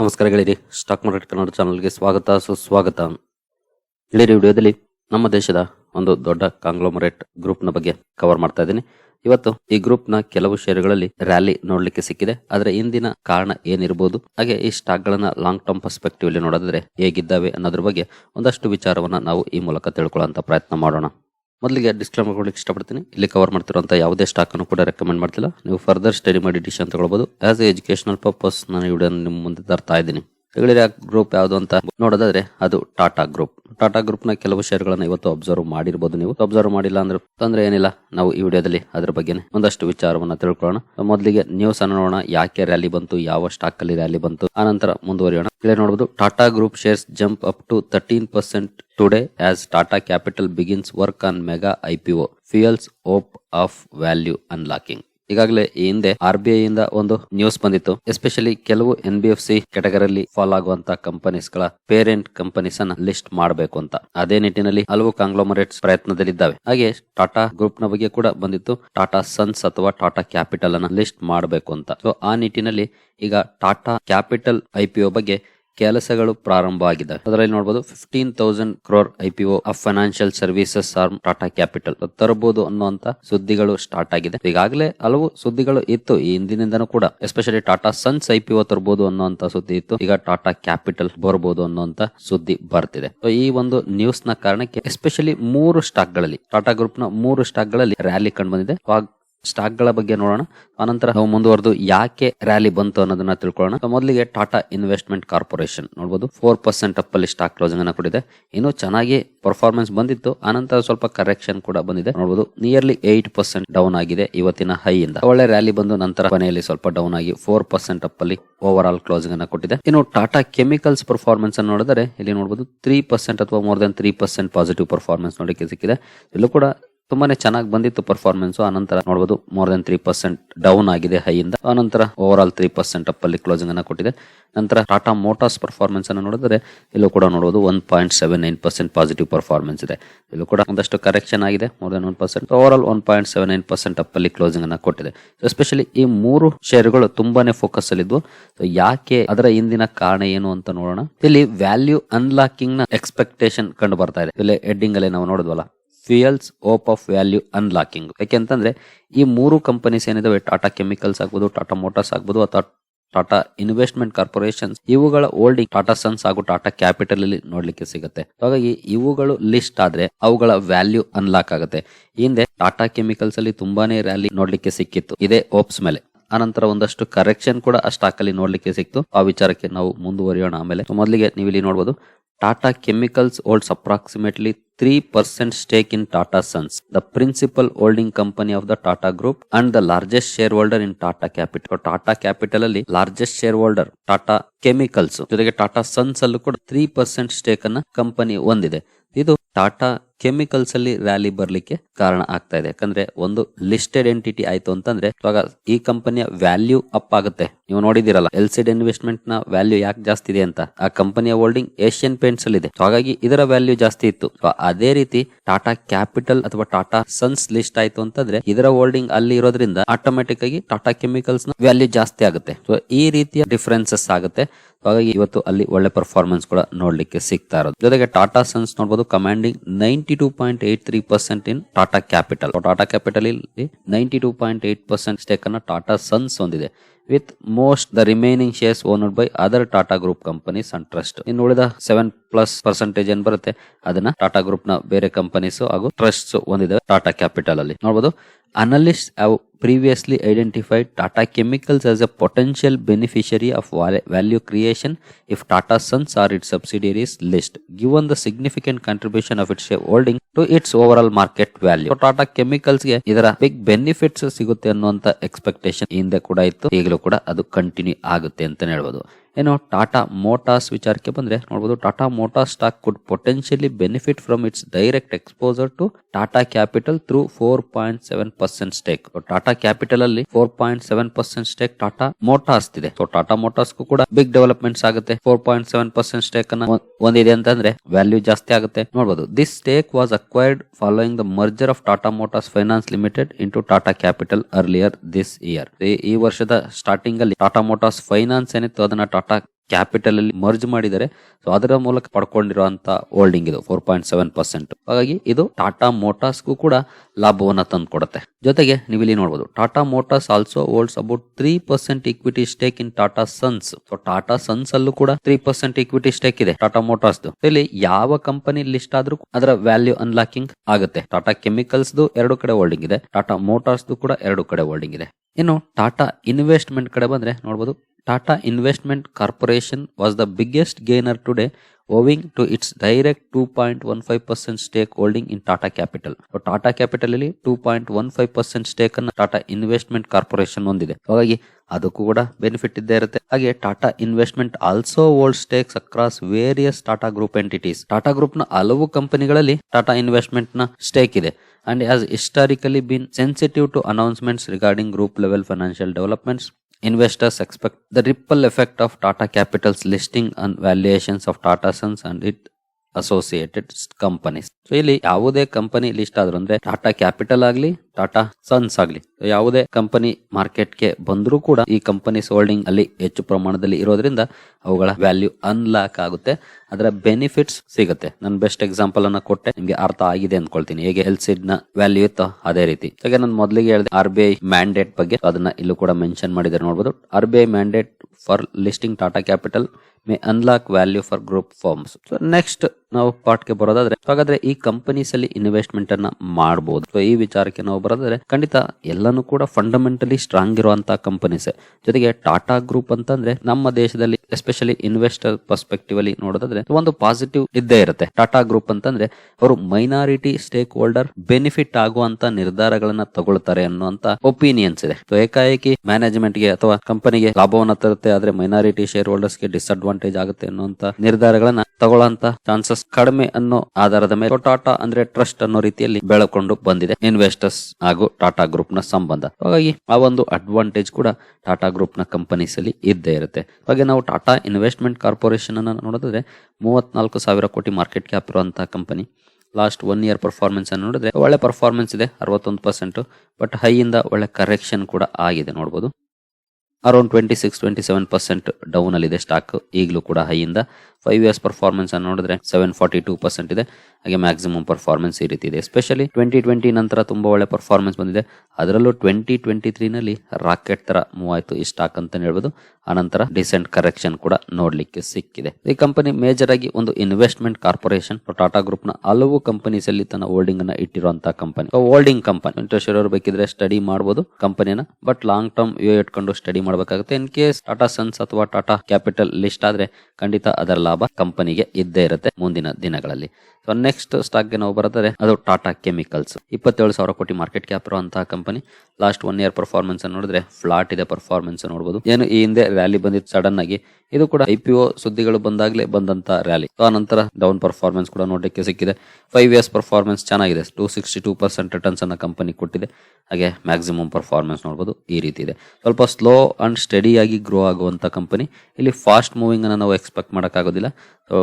ನಮಸ್ಕಾರ ಗೆಳೆಯರಿ stock market Kannada ಚಾನಲ್ಗೆ ಸ್ವಾಗತ, ಸುಸ್ವಾಗತ. ಗೆಳೆಯರಿ ವಿಡಿಯೋದಲ್ಲಿ ನಮ್ಮ ದೇಶದ ಒಂದು ದೊಡ್ಡ ಕಾಂಗ್ಲೋಮರೇಟ್ ಗ್ರೂಪ್ನ ಬಗ್ಗೆ ಕವರ್ ಮಾಡ್ತಾ ಇದ್ದೀನಿ. ಇವತ್ತು ಈ ಗ್ರೂಪ್ನ ಕೆಲವು ಷೇರುಗಳಲ್ಲಿ ರ್ಯಾಲಿ ನೋಡ್ಲಿಕ್ಕೆ ಸಿಕ್ಕಿದೆ. ಆದರೆ ಇಂದಿನ ಕಾರಣ ಏನಿರಬಹುದು ಹಾಗೆ ಈ ಸ್ಟಾಕ್ ಗಳನ್ನ ಲಾಂಗ್ ಟರ್ಮ್ ಪರ್ಸ್ಪೆಕ್ಟಿವ್ ಅಲ್ಲಿ ನೋಡಿದ್ರೆ ಹೇಗಿದ್ದಾವೆ ಅನ್ನೋದ್ರ ಬಗ್ಗೆ ಒಂದಷ್ಟು ವಿಚಾರವನ್ನ ನಾವು ಈ ಮೂಲಕ ತಿಳ್ಕೊಳ್ಳುವಂತ ಪ್ರಯತ್ನ ಮಾಡೋಣ. ಮೊದಲಿಗೆ ಡಿಸ್ಕ್ಲೇಮರ್ ಮಾಡ್ಕೊಳ್ಳಿಕ್ ಇಷ್ಟಪಡ್ತೀನಿ. ಇಲ್ಲಿ ಕವರ್ ಮಾಡ್ತಿರುವಂಥ ಯಾವುದೇ ಸ್ಟಾಕ್ ಅನ್ನು ಕೂಡ ರೆಕಮೆಂಡ್ ಮಾಡ್ತಿಲ್ಲ. ನೀವು ಫರ್ದರ್ ಸ್ಟಡಿ ಮಾಡಿ ಡಿಸಿಷನ್ ತಗೊಳ್ಬೋದು. ಆಸ್ ಎ ಎಜುಕೇಶನಲ್ ಪರ್ಪಸ್ ನಾನು ವಿಡಿಯೋ ನಿಮ್ಮ ಮುಂದೆ ತರ್ತಾ ಇದ್ದೀನಿ. ಹೇಳಿದ್ರೆ ಗ್ರೂಪ್ ಯಾವುದು ಅಂತ ನೋಡೋದಾದ್ರೆ ಅದು ಟಾಟಾ ಗ್ರೂಪ್. ಟಾಟಾ ಗ್ರೂಪ್ನ ಕೆಲವು ಶೇರ್ ಗಳನ್ನ ಇವತ್ತು ಅಬ್ಸರ್ವ್ ಮಾಡಿರ್ಬೋದು ನೀವು. ಅಬ್ಸರ್ವ್ ಮಾಡಿಲ್ಲ ಅಂದ್ರೆ ತೊಂದ್ರೆ ಏನಿಲ್ಲ. ನಾವು ಈ ವಿಡಿಯೋದಲ್ಲಿ ಅದ್ರ ಬಗ್ಗೆ ಒಂದಷ್ಟು ವಿಚಾರವನ್ನ ತಿಳ್ಕೊಳ್ಳೋಣ. ಮೊದಲಿಗೆ ನ್ಯೂಸ್ ಅನ್ನ ನೋಡೋಣ. ಯಾಕೆ ರ್ಯಾಲಿ ಬಂತು? ಯಾವ ಸ್ಟಾಕ್ ಅಲ್ಲಿ ರ್ಯಾಲಿ ಬಂತು? ಆನಂತರ ಮುಂದುವರಿಯೋಣ. ಇಲ್ಲಿ ನೋಡಬಹುದು Tata group shares jump up to thirteen percent today as Tata Capital begins work on mega IPO fuels hope of value unlocking ಈಗಾಗಲೇ ಈ ಹಿಂದೆ ಆರ್ ಬಿ ಐ ಇಂದ ಒಂದು ನ್ಯೂಸ್ ಬಂದಿತ್ತು. ಎಸ್ಪೆಷಲಿ ಕೆಲವು ಎನ್ ಬಿ ಎಫ್ ಸಿ ಕೆಟಗರಿಯಲ್ಲಿ follow ಆಗುವಂತ ಕಂಪನೀಸ್ಗಳ ಪೇರೆಂಟ್ ಕಂಪನೀಸ್ ಅನ್ನ ಲಿಸ್ಟ್ ಮಾಡಬೇಕು ಅಂತ. ಅದೇ ನಿಟ್ಟಿನಲ್ಲಿ ಹಲವು ಕಾಂಗ್ಲೋಮರೇಟ್ಸ್ ಪ್ರಯತ್ನದಲ್ಲಿದ್ದಾವೆ. ಹಾಗೆ ಟಾಟಾ ಗ್ರೂಪ್ನ ಬಗ್ಗೆ ಕೂಡ ಬಂದಿತ್ತು. ಟಾಟಾ ಸನ್ಸ್ ಅಥವಾ ಟಾಟಾ ಕ್ಯಾಪಿಟಲ್ ಅನ್ನ ಲಿಸ್ಟ್ ಮಾಡಬೇಕು ಅಂತ. ಸೊ ಆ ನಿಟ್ಟಿನಲ್ಲಿ ಈಗ ಟಾಟಾ ಕ್ಯಾಪಿಟಲ್ ಐಪಿಒ ಬಗ್ಗೆ ಕೆಲಸಗಳು ಪ್ರಾರಂಭ ಆಗಿದೆ. ಅದರಲ್ಲಿ ನೋಡಬಹುದು fifteen thousand crore IPO of financial services or Tata Capital ತರಬಹುದು ಅನ್ನುವಂತ ಸುದ್ದಿಗಳು ಸ್ಟಾರ್ಟ್ ಆಗಿದೆ. ಈಗಾಗಲೇ ಹಲವು ಸುದ್ದಿಗಳು ಇತ್ತು. ಈ ಹಿಂದಿನಿಂದನೂ ಕೂಡ ಎಸ್ಪೆಷಲಿ ಟಾಟಾ ಸನ್ಸ್ ಐಪಿಒ ತರಬಹುದು ಅನ್ನುವಂತ ಸುದ್ದಿ ಇತ್ತು. ಈಗ ಟಾಟಾ ಕ್ಯಾಪಿಟಲ್ ಬರಬಹುದು ಅನ್ನುವಂತ ಸುದ್ದಿ ಬರ್ತಿದೆ. ಈ ಒಂದು ನ್ಯೂಸ್ನ ಕಾರಣಕ್ಕೆ ಎಸ್ಪೆಷಲಿ ಮೂರು ಸ್ಟಾಕ್ಗಳಲ್ಲಿ ಟಾಟಾ ಗ್ರೂಪ್ನ ಮೂರು ಸ್ಟಾಕ್ಗಳಲ್ಲಿ ರ್ಯಾಲಿ ಕಂಡು ಬಂದಿದೆ. ಸ್ಟಾಕ್ಗಳ ಬಗ್ಗೆ ನೋಡೋಣ. ಆನಂತರ ನಾವು ಮುಂದುವರೆದು ಯಾಕೆ ರ್ಯಾಲಿ ಬಂತು ಅನ್ನೋದನ್ನ ತಿಳ್ಕೊಳ್ಳೋಣ. ಮೊದಲಿಗೆ ಟಾಟಾ ಇನ್ವೆಸ್ಟ್ಮೆಂಟ್ ಕಾರ್ಪೊರೇಷನ್ ನೋಡಬಹುದು ಫೋರ್ ಪರ್ಸೆಂಟ್ ಅಪ್ ಅಲ್ಲಿ ಸ್ಟಾಕ್ ಕ್ಲೋಸಿಂಗ್ ಅನ್ನ ಕೊಟ್ಟಿದೆ. ಇನ್ನು ಚೆನ್ನಾಗಿ ಪರ್ಫಾರ್ಮೆನ್ಸ್ ಬಂದಿತ್ತು. ಆನಂತರ ಸ್ವಲ್ಪ ಕರೆಕ್ಷನ್ ಕೂಡ ಬಂದಿದೆ. ನೋಡಬಹುದು ನಿಯರ್ಲಿ ಏಟ್ ಪರ್ಸೆಂಟ್ ಡೌನ್ ಆಗಿದೆ ಇವತ್ತಿನ ಹೈ ಇಂದ ಒಳ್ಳೆ ರ್ಯಾಲಿ ಬಂದು ನಂತರ ಮನೆಯಲ್ಲಿ ಸ್ವಲ್ಪ ಡೌನ್ ಆಗಿ ಫೋರ್ ಪರ್ಸೆಂಟ್ ಅಪ್ ಅಲ್ಲಿ ಓವರ್ ಆಲ್ ಕ್ಲೋಸಿಂಗ್ ಅನ್ನ ಕೊಟ್ಟಿದೆ. ಇನ್ನು ಟಾಟಾ ಕೆಮಿಕಲ್ಸ್ ಪರ್ಫಾರ್ಮೆನ್ಸ್ ಅನ್ನು ನೋಡಿದರೆ, ಇಲ್ಲಿ ನೋಡಬಹುದು ತ್ರೀ ಪರ್ಸೆಂಟ್ ಅಥವಾ more than three percent positive performance ನೋಡಕ್ಕೆ ಸಿಕ್ಕಿದೆ. ಇಲ್ಲೂ ಕೂಡ ತುಂಬಾನೇ ಚೆನ್ನಾಗಿ ಬಂದಿತ್ತು ಪರ್ಫಾರ್ಮೆನ್ಸ್ ಆನಂತರ ನೋಡಬಹುದು more than three percent down ಆಗಿದೆ ಹೈ ಇಂದ. ಆನಂತರ overall three percent up ಅಲ್ಲಿ ಕ್ಲೋಸಿಂಗ್ ಅನ್ನ ಕೊಟ್ಟಿದೆ. ನಂತರ ಟಾಟಾ ಮೋಟಾರ್ಸ್ ಪರ್ಫಾರ್ಮೆನ್ಸ್ ಅನ್ನು ನೋಡಿದ್ರೆ ಇಲ್ಲೂ ಕೂಡ ನೋಡಬಹುದು one point seven nine percent positive performance ಇದೆ. ಇಲ್ಲೂ ಕೂಡ ಒಂದಷ್ಟು ಕರೆಕ್ಷನ್ ಆಗಿದೆ more than one percent overall one point seven nine percent up ಅಲ್ಲಿ ಕ್ಲೋಸಿಂಗ್ ಅನ್ನ ಕೊಟ್ಟಿದೆ. ಎಸ್ಪೆಷಲಿ ಈ ಮೂರು ಶೇರ್ಗಳು ತುಂಬಾನೇ ಫೋಕಸ್ ಅಲ್ಲಿದ್ವು So, ಯಾಕೆ ಅದರ ಹಿಂದಿನ ಕಾರಣ ಏನು ಅಂತ ನೋಡೋಣ. ಇಲ್ಲಿ ವ್ಯಾಲ್ಯೂ ಅನ್ಲಾಕಿಂಗ್ನ ಎಕ್ಸ್ಪೆಕ್ಟೇಷನ್ ಕಂಡು ಬರ್ತಾ ಇದೆ. ಇಲ್ಲಿ ಹೆಡ್ಡಿಂಗ್ ಅಲ್ಲಿ ನಾವು ನೋಡಿದ್ವಲ್ಲ. Fuels hope of value unlocking ಯಾಕೆಂತಂದ್ರೆ, ಈ ಮೂರು ಕಂಪನೀಸ್ ಏನಿದಾವೆ ಟಾಟಾ ಕೆಮಿಕಲ್ಸ್ ಆಗ್ಬೋದು ಟಾಟಾ ಮೋಟಾರ್ಸ್ ಆಗ್ಬೋದು, ಅಥವಾ ಟಾಟಾ ಇನ್ವೆಸ್ಟ್ಮೆಂಟ್ ಕಾರ್ಪೊರೇಷನ್ಸ್ ಇವುಗಳ ಹೋಲ್ಡಿಂಗ್ ಟಾಟಾ ಸನ್ಸ್ ಹಾಗೂ ಟಾಟಾ ಕ್ಯಾಪಿಟಲ್ ಅಲ್ಲಿ ನೋಡ್ಲಿಕ್ಕೆ ಸಿಗುತ್ತೆ. ಹಾಗಾಗಿ ಇವುಗಳು ಲಿಸ್ಟ್ ಆದ್ರೆ, ಅವುಗಳ ವ್ಯಾಲ್ಯೂ ಅನ್ಲಾಕ್ ಆಗುತ್ತೆ. ಹಿಂದೆ ಟಾಟಾ ಕೆಮಿಕಲ್ಸ್ ಅಲ್ಲಿ ತುಂಬಾನೇ ರ್ಯಾಲಿ ನೋಡ್ಲಿಕ್ಕೆ ಸಿಕ್ಕಿತ್ತು. ಇದೇ ಓಪ್ಸ್ ಮೇಲೆ. ಆನಂತರ ಒಂದಷ್ಟು ಕರೆಕ್ಷನ್ ಕೂಡ ಆ ಸ್ಟಾಕ್ ಅಲ್ಲಿ ನೋಡ್ಲಿಕ್ಕೆ ಸಿಕ್ತು. ಆ ವಿಚಾರಕ್ಕೆ ನಾವು ಮುಂದುವರಿಯೋಣ. ಆಮೇಲೆ ಮೊದಲಿಗೆ ನೀವು ಇಲ್ಲಿ ನೋಡಬಹುದು Tata Chemicals holds approximately three percent stake in Tata Sons the principal holding company of the Tata group and the largest shareholder in Tata Capital Tata Capital ಅಲ್ಲಿ largest shareholder Tata Chemicals ಜೊತೆಗೆ Tata Sons ಅಲ್ಲೂ ಕೂಡ three percent stake ಅನ್ನ company ಹೊಂದಿದೆ. ಇದು Tata chemicals ಅಲ್ಲಿ rally ಬರ್ಲಿಕ್ಕೆ ಕಾರಣ ಆಗ್ತಾ ಇದೆ. ಯಾಕಂದ್ರೆ ಒಂದು ಲಿಸ್ಟೆಡ್ ಎಂಟಿಟಿ ಆಯ್ತು ಅಂತಂದ್ರೆ ಇವಾಗ ಈ ಕಂಪನಿಯ ವ್ಯಾಲ್ಯೂ ಅಪ್ ಆಗುತ್ತೆ. ನೀವು ನೋಡಿದಿರಲ್ಲ ಎಲ್ಸಿಡ್ ಇನ್ವೆಸ್ಟ್ಮೆಂಟ್ನ ವ್ಯಾಲ್ಯೂ ಯಾಕೆ ಜಾಸ್ತಿ ಇದೆ ಅಂತ. ಆ ಕಂಪನಿಯ ಹೋಲ್ಡಿಂಗ್ ಏಷ್ಯನ್ ಪೇಂಟ್ಸ್ ಅಲ್ಲಿ ಇದೆ ಹಾಗಾಗಿ ಇದರ ವ್ಯಾಲ್ಯೂ ಜಾಸ್ತಿ ಇತ್ತು. ಅದೇ ರೀತಿ ಟಾಟಾ ಕ್ಯಾಪಿಟಲ್ ಅಥವಾ ಟಾಟಾ ಸನ್ಸ್ ಲಿಸ್ಟ್ ಆಯ್ತು ಅಂತಂದ್ರೆ ಇದರ ಹೋಲ್ಡಿಂಗ್ ಅಲ್ಲಿ ಇರೋದ್ರಿಂದ ಆಟೋಮೆಟಿಕ್ ಆಗಿ ಟಾಟಾ ಕೆಮಿಕಲ್ಸ್ನ ವ್ಯಾಲ್ಯೂ ಜಾಸ್ತಿ ಆಗುತ್ತೆ. ಸೊ ಈ ರೀತಿಯ ಡಿಫರೆನ್ಸಸ್ ಆಗುತ್ತೆ. ಹಾಗಾಗಿ ಇವತ್ತು ಅಲ್ಲಿ ಒಳ್ಳೆ ಪರ್ಫಾರ್ಮೆನ್ಸ್ ಕೂಡ ನೋಡ್ಲಿಕ್ಕೆ ಸಿಗ್ತಾ ಇರೋದು. ಜೊತೆಗೆ ಟಾಟಾ ಸನ್ಸ್ ನೋಡಬಹುದು commanding ninety two point eight three percent in Tata Capital Tata Capital ಇಲ್ಲಿ ninety two point eight percent stake ಅನ್ನ ಟಾಟಾ ಸನ್ಸ್ ಹೊಂದಿದೆ. With most the remaining shares ownered by other Tata group companies and trust. ಇನ್ನು ಉಳಿದ seven plus percentage ಏನ್ ಬರುತ್ತೆ? ಅದನ್ನ ಟಾಟಾ ಗ್ರೂಪ್ನ ಬೇರೆ ಕಂಪನೀಸ್ ಹಾಗೂ ಟ್ರಸ್ಟ್ ಒಂದಿದೆ ಟಾಟಾ ಕ್ಯಾಪಿಟಲ್ ಅಲ್ಲಿ. ನೋಡಬಹುದು analyst have previously identified Tata Chemicals as a potential beneficiary of value creation if Tata Sons or its subsidiaries list, given the significant contribution of its holding to its overall market value. So, Tata ಇದರ big benefits ಸಿಗುತ್ತೆ ಅನ್ನುವಂತ expectation ಹಿಂದೆ ಕೂಡ ಇತ್ತು ಈಗಲೂ ಕೂಡ ಅದು continue ಆಗುತ್ತೆ ಅಂತ ಹೇಳ್ಬೋದು ಏನು ಟಾಟಾ ಮೋಟಾರ್ಸ್ ವಿಚಾರಕ್ಕೆ ಬಂದ್ರೆ ನೋಡಬಹುದು Tata Motors stock could potentially benefit from its direct exposure to Tata Capital through four point seven percent stake Tata Capital ಅಲ್ಲಿ four point seven percent stake Tata Motors ಇದೆ. ಸೊ ಟಾಟಾ ಮೋಟಾರ್ಸ್ ಕೂಡ big developments ಆಗುತ್ತೆ. Four point seven percent stake ಅನ್ನ ಒಂದಿದೆ ಅಂತಂದ್ರೆ value ಜಾಸ್ತಿ ಆಗುತ್ತೆ. ನೋಡಬಹುದು this stake was acquired following the merger of Tata Motors Finance Limited into Tata Capital earlier this year ಈ ವರ್ಷದ ಸ್ಟಾರ್ಟಿಂಗ್ ಅಲ್ಲಿ ಟಾಟಾ ಮೋಟಾರ್ಸ್ ಫೈನಾನ್ಸ್ ಏನಿತ್ತು ಅದನ್ನ ಟಾಟಾ ಕ್ಯಾಪಿಟಲ್ ಅಲ್ಲಿ ಮರ್ಜ್ ಮಾಡಿದರೆ ಸೊ ಅದರ ಮೂಲಕ ಪಡ್ಕೊಂಡಿರುವಂತ ಹೋಲ್ಡಿಂಗ್ ಇದು ಫೋರ್ ಪಾಯಿಂಟ್ ಸೆವೆನ್ ಪರ್ಸೆಂಟ್ ಹಾಗಾಗಿ ಇದು ಟಾಟಾ ಮೋಟಾರ್ಸ್ಗೂ ಕೂಡ ಲಾಭವನ್ನ ತಂದುಕೊಡುತ್ತೆ. ಜೊತೆಗೆ ನೀವು ಇಲ್ಲಿ ನೋಡಬಹುದು Tata Motors also holds about three percent equity stake in Tata Sons so Tata Sons ಅಲ್ಲೂ ಕೂಡ ತ್ರೀ ಪರ್ಸೆಂಟ್ ಇಕ್ವಿಟಿ ಸ್ಟೇಕ್ ಇದೆ ಟಾಟಾ ಮೋಟಾರ್ಸ್ ಇಲ್ಲಿ ಯಾವ ಕಂಪನಿ ಲಿಸ್ಟ್ ಆದ್ರೂ ಅದರ ವ್ಯಾಲ್ಯೂ ಅನ್ಲಾಕಿಂಗ್ ಆಗುತ್ತೆ. ಟಾಟಾ ಕೆಮಿಕಲ್ಸ್ ಎರಡು ಕಡೆ ಹೋಲ್ಡಿಂಗ್ ಇದೆ ಟಾಟಾ ಮೋಟಾರ್ಸ್ ಕೂಡ ಎರಡು ಕಡೆ ಹೋಲ್ಡಿಂಗ್ ಇದೆ. ಇನ್ನು ಟಾಟಾ ಇನ್ವೆಸ್ಟ್ಮೆಂಟ್ ಕಡೆ ಬಂದ್ರೆ ನೋಡ್ಬೋದು. Tata Investment Corporation was the biggest gainer today owing to its direct two point one five percent stake holding in Tata Capital Tata Capital ಅಲ್ಲಿ two point one five percent stake ಅನ್ನು Tata Investment corporation ಹೊಂದಿದೆ ಹಾಗಾಗಿ ಅದಕ್ಕೂ ಕೂಡ benefit ಇದ್ದೇ ಇರುತ್ತೆ. ಹಾಗೆ Tata Investment also old stakes across various Tata group entities Tata ಗ್ರೂಪ್ನ ಹಲವು ಕಂಪನಿಗಳಲ್ಲಿ ಟಾಟಾ ಇನ್ವೆಸ್ಟ್ಮೆಂಟ್ನ ಸ್ಟೇಕ್ ಇದೆ. And as historically been sensitive to announcements regarding group level financial developments investors expect the ripple effect of Tata Capital's listing and valuations of Tata Sons and it associated companies so ಇಲ್ಲಿ ಯಾವುದೇ company list ಆದ್ರು ಅಂದ್ರೆ Tata capital ಆಗಲಿ Tata sons ಆಗಲಿ ಯಾವುದೇ company ಮಾರ್ಕೆಟ್ಗೆ ಬಂದರೂ ಕೂಡ ಈ ಕಂಪನೀಸ್ ಹೋಲ್ಡಿಂಗ್ ಅಲ್ಲಿ ಹೆಚ್ಚು ಪ್ರಮಾಣದಲ್ಲಿ ಇರೋದ್ರಿಂದ ಅವುಗಳ ವ್ಯಾಲ್ಯೂ ಅನ್ಲಾಕ್ ಆಗುತ್ತೆ. ಅದರ ಬೆನಿಫಿಟ್ಸ್ ಸಿಗುತ್ತೆ. ನಾನು ಬೆಸ್ಟ್ ಎಕ್ಸಾಂಪಲ್ ಅನ್ನ ಕೊಟ್ಟೆ, ನಿಮ್ಗೆ ಅರ್ಥ ಆಗಿದೆ ಅನ್ಕೊಳ್ತೀನಿ. ಹೇಗೆ ಹೆಲ್ತ್ ಸೀಡ್ನ ವ್ಯಾಲ್ಯೂ ಇತ್ತು ಅದೇ ರೀತಿ. ಹಾಗೆ ನಾನು ಮೊದಲಿಗೆ ಹೇಳಿದೆ ಆರ್ ಬಿ ಐ ಮ್ಯಾಂಡೇಟ್ ಬಗ್ಗೆ ಅದನ್ನ ಇಲ್ಲೂ ಕೂಡ ಮೆನ್ಷನ್ ಮಾಡಿದ್ರೆ ನೋಡಬಹುದು R B I mandate for listing Tata Capital may unlock value for group firms next ನಾವು ಪಾರ್ಟ್ಗೆ ಬರೋದಾದ್ರೆ ಹಾಗಾದ್ರೆ ಈ ಕಂಪನೀಸ್ ಅಲ್ಲಿ ಇನ್ವೆಸ್ಟ್ಮೆಂಟ್ ಅನ್ನ ಮಾಡಬಹುದು ಸೊ ಈ ವಿಚಾರಕ್ಕೆ ನಾವು ಬರೋದಾದ್ರೆ, ಖಂಡಿತ ಎಲ್ಲಾನು ಕೂಡ ಫಂಡಮೆಂಟಲಿ ಸ್ಟ್ರಾಂಗ್ ಇರುವಂತಹ ಕಂಪನೀಸ್ ಜೊತೆಗೆ ಟಾಟಾ ಗ್ರೂಪ್ ಅಂತಂದ್ರೆ, ನಮ್ಮ ದೇಶದಲ್ಲಿ ಎಸ್ಪೆಷಲಿ ಇನ್ವೆಸ್ಟರ್ ಪರ್ಸ್ಪೆಕ್ಟಿವ್ ಅಲ್ಲಿ ನೋಡೋದಾದ್ರೆ ಒಂದು ಪಾಸಿಟಿವ್ ಇದ್ದೇ ಇರುತ್ತೆ. ಟಾಟಾ ಗ್ರೂಪ್ ಅಂತಂದ್ರೆ ಅವರು ಮೈನಾರಿಟಿ ಸ್ಟೇಕ್ ಹೋಲ್ಡರ್ ಬೆನಿಫಿಟ್ ಆಗುವಂತ ನಿರ್ಧಾರಗಳನ್ನ ತಗೊಳ್ತಾರೆ ಅನ್ನುವಂತ ಒಪಿನಿಯನ್ಸ್ ಇದೆ. ಏಕಾಏಕಿ ಮ್ಯಾನೇಜ್ಮೆಂಟ್ಗೆ ಅಥವಾ ಕಂಪನಿಗೆ ಲಾಭವನ್ನ ತರುತ್ತೆ, ಆದ್ರೆ ಮೈನಾರಿಟಿ ಶೇರ್ ಹೋಲ್ಡರ್ಸ್ಗೆ ಡಿಸ್ಅಡ್ವಾಂಟೇಜ್ ಆಗುತ್ತೆ ಅನ್ನುವಂತ ನಿರ್ಧಾರಗಳನ್ನ ತಗೊಳ್ಳುವಂತ ಚಾನ್ಸಸ್ ಕಡಿಮೆ ಅನ್ನೋ ಆಧಾರದ ಮೇಲೆ ಟಾಟಾ ಅಂದ್ರೆ ಟ್ರಸ್ಟ್ ಅನ್ನೋ ರೀತಿಯಲ್ಲಿ ಬೆಳಕೊಂಡು ಬಂದಿದೆ ಇನ್ವೆಸ್ಟರ್ಸ್ ಹಾಗೂ ಟಾಟಾ ಗ್ರೂಪ್ನ ಸಂಬಂಧ. ಹಾಗಾಗಿ ಆ ಒಂದು ಅಡ್ವಾಂಟೇಜ್ ಕೂಡ ಟಾಟಾ ಗ್ರೂಪ್ನ ಕಂಪನೀಸ್ ಅಲ್ಲಿ ಇದ್ದೇ ಇರುತ್ತೆ. ಹಾಗೆ ನಾವು ಟಾಟಾ ಇನ್ವೆಸ್ಟ್ಮೆಂಟ್ ಕಾರ್ಪೊರೇಷನ್ ಅನ್ನ ನೋಡಿದ್ರೆ ಮೂವತ್ನಾಲ್ಕು ಸಾವಿರ ಕೋಟಿ ಮಾರ್ಕೆಟ್ ಕ್ಯಾಪ್ ಇರುವಂತಹ company last one year performance ಅನ್ನು ನೋಡಿದ್ರೆ ಒಳ್ಳೆ ಪರ್ಫಾರ್ಮೆನ್ಸ್ ಇದೆ, ಅರವತ್ತೊಂದು ಪರ್ಸೆಂಟ್ ಬಟ್ ಹೈಯಿಂದ ಒಳ್ಳೆ ಕರೆಕ್ಷನ್ ಕೂಡ ಆಗಿದೆ ನೋಡಬಹುದು around twenty six twenty seven percent down ಅಲ್ಲಿ ಇದೆ ಸ್ಟಾಕ್ ಈಗಲೂ ಕೂಡ ಹೈಯಿಂದ ಫೈವ್ ಇಯರ್ಸ್ ಪರ್ಫಾರ್ಮೆನ್ಸ್ ಅನ್ನು ನೋಡಿದ್ರೆ ಸೆವೆನ್ ಫಾರ್ಟಿ ಟೂ ಪರ್ಸೆಂಟ್ ಇದೆ. ಹಾಗೆ ಮ್ಯಾಕ್ಸಿಮಮ್ ಪರ್ಫಾರ್ಮೆನ್ಸ್ ಈ ರೀತಿ ಇದೆ. ಎಸ್ಪೆಷಲಿ ಟ್ವೆಂಟಿ ಟ್ವೆಂಟಿ ನಂತರ ತುಂಬಾ ಒಳ್ಳೆ ಪರ್ಫಾರ್ಮೆನ್ಸ್ ಬಂದಿದೆ. ಅದರಲ್ಲೂ ಟ್ವೆಂಟಿ ಟ್ವೆಂಟಿ ತ್ರೀ ನಲ್ಲಿ ರಾಕೆಟ್ ತರ ಮೂವ್ ಆಯ್ತು ಈ ಸ್ಟಾಕ್ ಅಂತ ಹೇಳ್ಬೋದು. ಆನಂತರ ಡಿಸೆಂಟ್ ಕರೆಕ್ಷನ್ ಕೂಡ ನೋಡ್ಲಿಕ್ಕೆ ಸಿಕ್ಕಿದೆ. ಈ ಕಂಪನಿ ಮೇಜರ್ ಆಗಿ ಒಂದು ಇನ್ವೆಸ್ಟ್ಮೆಂಟ್ ಕಾರ್ಪೊರೇಷನ್ ಟಾಟಾ ಗ್ರೂಪ್ನ ಹಲವು ಕಂಪನೀಸ್ ಅಲ್ಲಿ ತನ್ನ ಹೋಲ್ಡಿಂಗ್ ಅನ್ನ ಇಟ್ಟಿರುವಂತಹ ಕಂಪನಿ ಹೋಲ್ಡಿಂಗ್ ಕಂಪನಿ ಇಂಟ್ರೆಸ್ಟ್ ಇರೋರು ಬೇಕಿದ್ರೆ ಸ್ಟಡಿ ಮಾಡಬಹುದು ಕಂಪನಿನ ಬಟ್ ಲಾಂಗ್ ಟರ್ಮ್ ಇಟ್ಕೊಂಡು ಸ್ಟಡಿ ಮಾಡಬೇಕಾಗುತ್ತೆ. ಇನ್ ಕೇಸ್ ಟಾಟಾ ಸನ್ಸ್ ಅಥವಾ ಟಾಟಾ ಕ್ಯಾಪಿಟಲ್ ಲಿಸ್ಟ್ ಆದ್ರೆ ಖಂಡಿತ ಅದರ ಲಾಭ ಕಂಪನಿಗೆ ಇದ್ದೇ ಇರುತ್ತೆ ಮುಂದಿನ ದಿನಗಳಲ್ಲಿ. ಸೊ ನೆಕ್ಸ್ಟ್ ಸ್ಟಾಕ್ಗೆ ನಾವು ಬರೋದಾದ್ರೆ ಅದು ಟಾಟಾ ಕೆಮಿಕಲ್ಸ್ ಇಪ್ಪತ್ತೇಳು ಸಾವಿರ ಕೋಟಿ ಮಾರ್ಕೆಟ್ ಕ್ಯಾಪ್ ಇರುವಂತಹ company last one year performance ನೋಡಿದ್ರೆ ಫ್ಲಾಟ್ ಇದೆ ಪರ್ಫಾರ್ಮೆನ್ಸ್ ನೋಡಬಹುದು ಏನು ಈ ಹಿಂದೆ ರ್ಯಾಲಿ ಬಂದಿತ್ತು ಸಡನ್ ಆಗಿ, ಇದು ಕೂಡ ಐ ಪಿ ಒ ಸುದ್ದಿಗಳು ಬಂದಾಗಲೇ ಬಂದಂತ ರ್ಯಾಲಿ ಆ ನಂತರ ಡೌನ್ ಪರ್ಫಾರ್ಮೆನ್ಸ್ ಕೂಡ ನೋಡಲಿಕ್ಕೆ ಸಿಕ್ಕಿದೆ. ಫೈವ್ ಇಯರ್ಸ್ ಪರ್ಫಾರ್ಮೆನ್ಸ್ ಚೆನ್ನಾಗಿದೆ. Two sixty two percent returns ಅನ್ನ ಕಂಪನಿ ಕೊಟ್ಟಿದೆ. ಹಾಗೆ ಮ್ಯಾಕ್ಸಿಮಮ್ ಪರ್ಫಾರ್ಮೆನ್ಸ್ ನೋಡಬಹುದು ಈ ರೀತಿ ಇದೆ. ಸ್ವಲ್ಪ ಸ್ಲೋ ಅಂಡ್ ಸ್ಟಡಿ ಆಗಿ ಗ್ರೋ ಆಗುವಂತ ಕಂಪನಿ ಇಲ್ಲಿ ಫಾಸ್ಟ್ ಮೂವಿಂಗ್ ಅನ್ನ ನಾವು ಎಕ್ಸ್ಪೆಕ್ಟ್ ಮಾಡೋಕ್ಕಾಗೋದಿಲ್ಲ.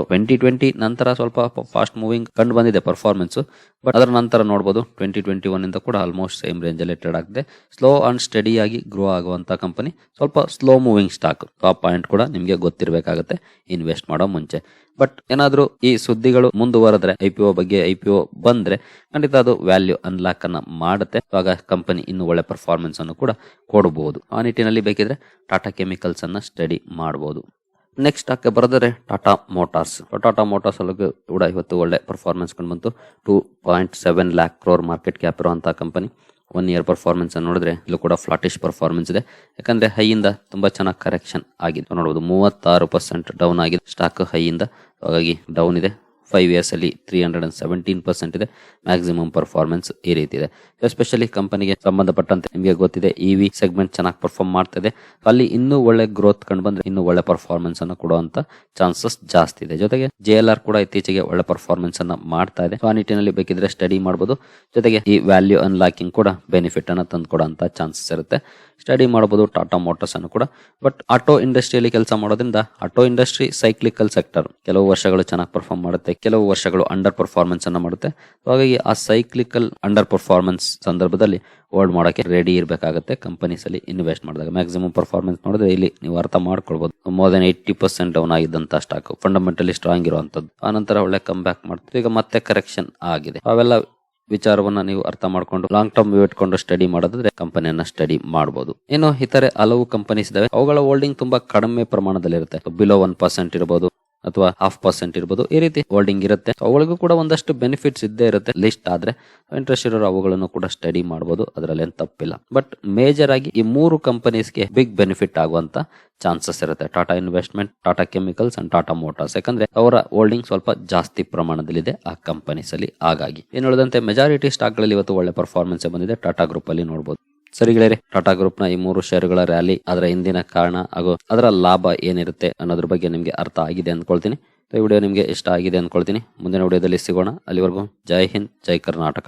ಟ್ವೆಂಟಿ ಟ್ವೆಂಟಿ ನಂತರ ಸ್ವಲ್ಪ ಫಾಸ್ಟ್ ಕಂಡು ಬಂದಿದೆ ಪರ್ಫಾರ್ಮೆನ್ಸ್ ಬಟ್ ಅದರ ನಂತರ ನೋಡಬಹುದು ಟ್ವೆಂಟಿ ಟ್ವೆಂಟಿ ಒನ್ ಇಂದ ಕೂಡ ಆಲ್ಮೋಸ್ಟ್ ಸೇಮ್ ರೇಂಜ್ ಅಲ್ಲಿ ಟ್ರೇಡ್ ಆಗಿದೆ ಸ್ಲೋ ಅಂಡ್ ಸ್ಟಡಿ ಆಗಿ ಗ್ರೋ ಆಗುವಂತ ಕಂಪನಿ ಸ್ವಲ್ಪ ಸ್ಲೋ ಮೂವಿಂಗ್ ಸ್ಟಾಕ್ ಆ ಪಾಯಿಂಟ್ ಕೂಡ ನಿಮಗೆ ಗೊತ್ತಿರಬೇಕಾಗುತ್ತೆ. ಇನ್ವೆಸ್ಟ್ ಮಾಡೋ ಮುಂಚೆ. ಬಟ್ ಏನಾದರೂ ಈ ಸುದ್ದಿಗಳು ಮುಂದುವರೆದ್ರೆ, ಐ ಪಿ ಒ ಬಗ್ಗೆ ಐ ಪಿ ಒ ಬಂದ್ರೆ ಖಂಡಿತ ಅದು ವ್ಯಾಲ್ಯೂ ಅನ್ಲಾಕ್ ಅನ್ನ ಮಾಡುತ್ತೆ. ಆಗ ಕಂಪನಿ ಇನ್ನು ಒಳ್ಳೆ ಪರ್ಫಾರ್ಮೆನ್ಸ್ ಅನ್ನು ಕೂಡ ಕೊಡಬಹುದು ಆ ನಿಟ್ಟಿನಲ್ಲಿ ಬೇಕಿದ್ರೆ ಟಾಟಾ ಕೆಮಿಕಲ್ಸ್ ಅನ್ನ ಸ್ಟಡಿ ಮಾಡಬಹುದು ನೆಕ್ಸ್ಟ್ ಸ್ಟಾಕ್ ಬರೆದರೆ ಟಾಟಾ ಮೋಟಾರ್ಸ್ ಟಾಟಾ ಮೋಟಾರ್ಸ್ ಅಲ್ಲಿ ಕೂಡ ಇವತ್ತು ಒಳ್ಳೆ ಪರ್ಫಾರ್ಮೆನ್ಸ್ ಕಂಡು ಬಂತು. Two point seven lakh crore market cap ಇರುವಂತಹ ಕಂಪನಿ ಒನ್ ಇಯರ್ ಪರ್ಫಾರ್ಮೆನ್ಸ್ ನೋಡಿದ್ರೆ ಇಲ್ಲೂ ಕೂಡ ಫ್ಲಾಟಿಶ್ ಪರ್ಫಾರ್ಮೆನ್ಸ್ ಇದೆ. ಯಾಕಂದ್ರೆ ಹೈಯಿಂದ ತುಂಬಾ ಚೆನ್ನಾಗಿ ಕರೆಕ್ಷನ್ ಆಗಿದೆ. ನೋಡಬಹುದು ಮೂವತ್ತಾರು ಪರ್ಸೆಂಟ್ ಡೌನ್ ಆಗಿದೆ. ಸ್ಟಾಕ್ ಹೈಯಿಂದ, ಹಾಗಾಗಿ ಡೌನ್ ಇದೆ. ಫೈವ್ ಇಯರ್ಸ್ ಅಲ್ಲಿ three hundred and seventeen percent ಇದೆ. ಮ್ಯಾಕ್ಸಿಮಮ್ ಪರ್ಫಾರ್ಮೆನ್ಸ್ ಈ ರೀತಿ ಇದೆ. ಎಸ್ಪೆಷಲಿ ಕಂಪನಿಗೆ ಸಂಬಂಧಪಟ್ಟಂತೆ ನಿಮಗೆ ಗೊತ್ತಿದೆ ಇ ವಿ ಸೆಗ್ಮೆಂಟ್ ಚೆನ್ನಾಗಿ ಪರ್ಫಾರ್ಮ್ ಮಾಡ್ತಾ ಇದೆ ಅಲ್ಲಿ ಇನ್ನೂ ಒಳ್ಳೆ ಗ್ರೋತ್ ಕಂಡು ಬಂದ್ರೆ ಇನ್ನೂ ಒಳ್ಳೆ ಪರ್ಫಾರ್ಮೆನ್ಸ್ ಅನ್ನು ಕೊಡುವಂತ ಚಾನ್ಸಸ್ ಜಾಸ್ತಿ ಇದೆ. ಜೊತೆಗೆ ಜೆ ಎಲ್ ಆರ್ ಕೂಡ ಇತ್ತೀಚೆಗೆ ಒಳ್ಳೆ ಪರ್ಫಾರ್ಮೆನ್ಸ್ ಅನ್ನ ಮಾಡ್ತಾ ಇದೆ. ಆ ನಿಟ್ಟಿನಲ್ಲಿ ಬೇಕಿದ್ರೆ ಸ್ಟಡಿ ಮಾಡಬಹುದು ಜೊತೆಗೆ ಈ ವ್ಯಾಲ್ಯೂ ಅನ್ಲಾಕಿಂಗ್ ಕೂಡ ಬೆನಿಫಿಟ್ ಅನ್ನ ತಂದು ಕೊಡುವಂತ ಚಾನ್ಸಸ್ ಇರುತ್ತೆ. ಸ್ಟಡಿ ಮಾಡಬಹುದು ಟಾಟಾ ಮೋಟರ್ಸ್ ಅನ್ನು ಕೂಡ. ಬಟ್ ಆಟೋ ಇಂಡಸ್ಟ್ರಿಯಲ್ಲಿ ಕೆಲಸ ಮಾಡೋದ್ರಿಂದ ಆಟೋ ಇಂಡಸ್ಟ್ರಿ ಸೈಕ್ಲಿಕಲ್ ಸೆಕ್ಟರ್ ಕೆಲವು ವರ್ಷಗಳು ಚೆನ್ನಾಗಿ ಪರ್ಫಾರ್ಮ್ ಮಾಡುತ್ತೆ. ಕೆಲವು ವರ್ಷಗಳು ಅಂಡರ್ ಪರ್ಫಾರ್ಮೆನ್ಸ್ ಅನ್ನು ಮಾಡುತ್ತೆ. ಹಾಗಾಗಿ ಆ ಸೈಕ್ಲಿಕಲ್ ಅಂಡರ್ ಪರ್ಫಾರ್ಮೆನ್ಸ್ ಸಂದರ್ಭದಲ್ಲಿ ಹೋಲ್ಡ್ ಮಾಡೋಕೆ ರೆಡಿ ಇರಬೇಕಾಗುತ್ತೆ. ಕಂಪನೀಸ್ ಅಲ್ಲಿ ಇನ್ವೆಸ್ಟ್ ಮಾಡಿದಾಗ ಮ್ಯಾಕ್ಸಿಮಮ್ ಪರ್ಫಾರ್ಮೆನ್ಸ್ ನೋಡಿದ್ರೆ ಇಲ್ಲಿ ನೀವು ಅರ್ಥ ಮಾಡ್ಕೊಳ್ಬಹುದು more than eighty percent down ಆಗಿದ್ದಂತಹ stock fundamentally strong ಇರುವಂತದ್ದು. ಆ ನಂತರ ಒಳ್ಳೆ ಕಮ್ ಬ್ಯಾಕ್ ಮಾಡ್ತೀವಿ. ಈಗ ಮತ್ತೆ ಕರೆಕ್ಷನ್ ಆಗಿದೆ. ಅವೆಲ್ಲ ವಿಚಾರವನ್ನ ನೀವು ಅರ್ಥ ಮಾಡ್ಕೊಂಡು ಲಾಂಗ್ ಟರ್ಮ್ ಇಟ್ಕೊಂಡು ಸ್ಟಡಿ ಮಾಡೋದಾದ್ರೆ ಕಂಪನಿಯನ್ನ ಸ್ಟಡಿ ಮಾಡಬಹುದು ಇನ್ನು ಇತರೆ ಹಲವು ಕಂಪನೀಸ್ ಇದಾವೆ. ಅವುಗಳ ಹೋಲ್ಡಿಂಗ್ ತುಂಬಾ ಕಡಿಮೆ ಪ್ರಮಾಣದಲ್ಲಿ ಇರುತ್ತೆ ಬಿಲೋ ಒನ್ ಪರ್ಸೆಂಟ್ ಇರಬಹುದು ಅಥವಾ ಹಾಫ್ ಪರ್ಸೆಂಟ್ ಇರ್ಬೋದು, ಈ ರೀತಿ ಹೋಲ್ಡಿಂಗ್ ಇರುತ್ತೆ. ಅವುಗಳಿಗೂ ಕೂಡ ಒಂದಷ್ಟು ಬೆನಿಫಿಟ್ಸ್ ಇದ್ದೇ ಇರುತ್ತೆ ಲಿಸ್ಟ್ ಆದ್ರೆ. ಇಂಟ್ರೆಸ್ಟ್ ಇರೋರು ಅವುಗಳನ್ನು ಕೂಡ ಸ್ಟಡಿ ಮಾಡಬಹುದು ಅದರಲ್ಲಿ ಏನು ತಪ್ಪಿಲ್ಲ. ಬಟ್ ಮೇಜರ್ ಆಗಿ ಈ ಮೂರು ಕಂಪನೀಸ್ಗೆ ಬಿಗ್ ಬೆನಿಫಿಟ್ ಆಗುವಂತ ಚಾನ್ಸಸ್ ಇರುತ್ತೆ. Tata Investment Tata Chemicals and Tata Motors ಯಾಕಂದ್ರೆ ಅವರ ಹೋಲ್ಡಿಂಗ್ ಸ್ವಲ್ಪ ಜಾಸ್ತಿ ಪ್ರಮಾಣದಲ್ಲಿದೆ ಆ ಕಂಪನೀಸ್ ಅಲ್ಲಿ. ಹಾಗಾಗಿ ಏನು ಹೇಳದಂತೆ ಮೆಜಾರಿಟಿ ಸ್ಟಾಕ್ಗಳಲ್ಲಿ ಇವತ್ತು ಒಳ್ಳೆ ಪರ್ಫಾರ್ಮೆನ್ಸ್ ಬಂದಿದೆ. ಟಾಟಾ ಗ್ರೂಪ್ ಅಲ್ಲಿ ನೋಡಬಹುದು ಸರಿ ಗೆಳೆಯರೆ, ಟಾಟಾ ಗ್ರೂಪ್ನ ಈ ಮೂರು ಷೇರುಗಳ ರ್ಯಾಲಿ ಅದರ ಹಿಂದಿನ ಕಾರಣ ಹಾಗೂ ಅದರ ಲಾಭ ಏನಿರುತ್ತೆ ಅನ್ನೋದ್ರ ಬಗ್ಗೆ ನಿಮಗೆ ಅರ್ಥ ಆಗಿದೆ ಅಂದ್ಕೊಳ್ತೀನಿ. ಈ ವಿಡಿಯೋ ನಿಮಗೆ ಇಷ್ಟ ಆಗಿದೆ ಅಂದ್ಕೊಳ್ತೀನಿ. ಮುಂದಿನ ವಿಡಿಯೋದಲ್ಲಿ ಸಿಗೋಣ. ಅಲ್ಲಿವರೆಗೂ ಜೈ ಹಿಂದ್, ಜೈ ಕರ್ನಾಟಕ.